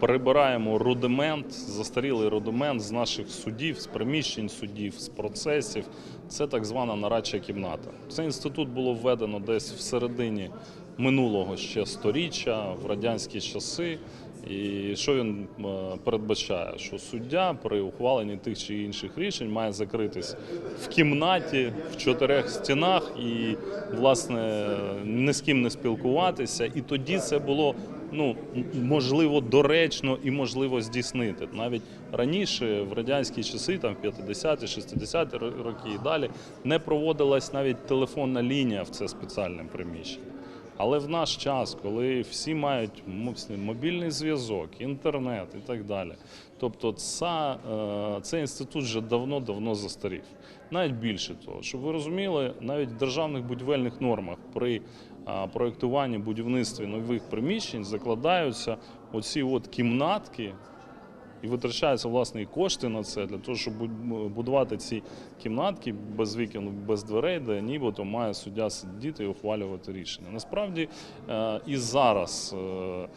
Перебираємо рудимент, застарілий рудимент з наших судів, з приміщень судів, з процесів. Це так звана нарадча кімната. Цей інститут було введено десь в середині минулого ще сторіччя, в радянські часи. І що він е, передбачає? Що суддя при ухваленні тих чи інших рішень має закритись в кімнаті, в чотирьох стінах і, власне, ні з ким не спілкуватися. І тоді це було ну можливо доречно і можливо здійснити. Навіть раніше, в радянські часи, там в 50-ті, 60-ті роки і далі, не проводилась навіть телефонна лінія в це спеціальне приміщення. Але в наш час, коли всі мають мобільний зв'язок, інтернет і так далі, тобто е, цей інститут вже давно-давно застарів. Навіть більше того, щоб ви розуміли, навіть в державних будівельних нормах при а, проєктуванні будівництві нових приміщень закладаються оці от кімнатки, і витрачаються власне і кошти на це для того, щоб будувати ці кімнатки без вікон, без дверей, де нібито має суддя сидіти і ухвалювати рішення. Насправді е, і зараз е,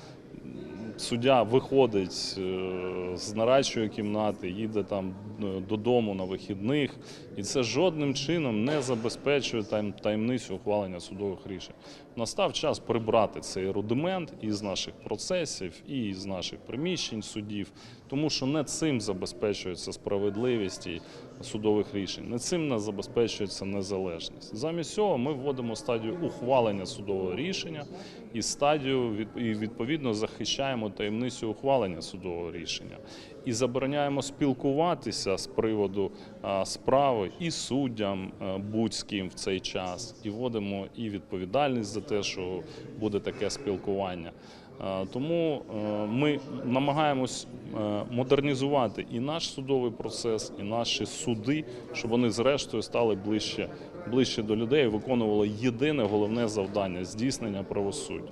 суддя виходить е, з нарадчої кімнати, їде там е, додому на вихідних, і це жодним чином не забезпечує таємницю ухвалення судових рішень. Настав час прибрати цей рудимент із наших процесів і з наших приміщень судів, тому що не цим забезпечується справедливість і судових рішень, не цим не забезпечується незалежність. Замість цього ми вводимо стадію ухвалення судового рішення і стадію і відповідно захищаємо таємницю ухвалення судового рішення і забороняємо спілкуватися з приводу справи і суддям будь-з ким в цей час, і вводимо і відповідальність за те, що буде таке спілкування. Е, Тому е, ми намагаємось е, модернізувати і наш судовий процес, і наші суди, щоб вони зрештою стали ближче, ближче до людей і виконували єдине головне завдання здійснення правосуддя.